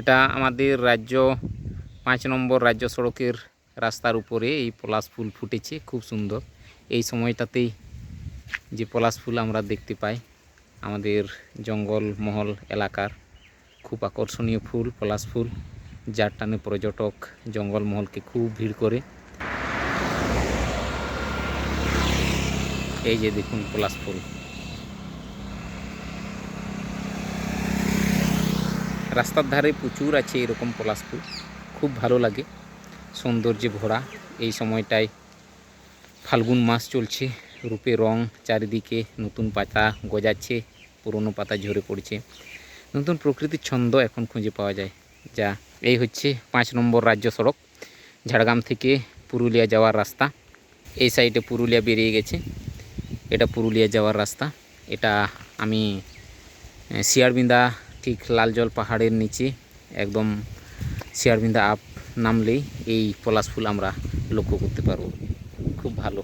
এটা আমাদের রাজ্য, পাঁচ নম্বর রাজ্য সড়কের রাস্তার উপরে এই পলাশ ফুল ফুটেছে, খুব সুন্দর। এই সময়টাতেই যে পলাশ ফুল আমরা দেখতে পাই, আমাদের জঙ্গলমহল এলাকার খুব আকর্ষণীয় ফুল, পলাশ ফুল, যার টানে পর্যটক জঙ্গলমহলকে খুব ভিড় করে। এই যে দেখুন পলাশ ফুল। রাস্তার ধারে প্রচুর আছে এরকম পলাশ ফুল খুব ভালো লাগে। সৌন্দর্যে ভরা। এই সময়টায় ফাল্গুন মাস চলছে। রূপে রং চারিদিকে নতুন পাতা গজাচ্ছে, পুরনো পাতা ঝরে পড়ছে। নতুন প্রকৃতির ছন্দ এখন খুঁজে পাওয়া যায়। যা, এই হচ্ছে পাঁচ নম্বর রাজ্য সড়ক। ঝাড়গ্রাম থেকে পুরুলিয়া যাওয়ার রাস্তা। এই সাইডে পুরুলিয়া বেরিয়ে গেছে। এটা পুরুলিয়া যাওয়ার রাস্তা। এটা আমি শিয়ারবিন্দা ঠিক লাল জল পাহাড়ের নিচে একদম শিয়ারবিন্দা আপ নামলেই এই পলাশ ফুল আমরা লক্ষ্য করতে পারব। খুব ভালো।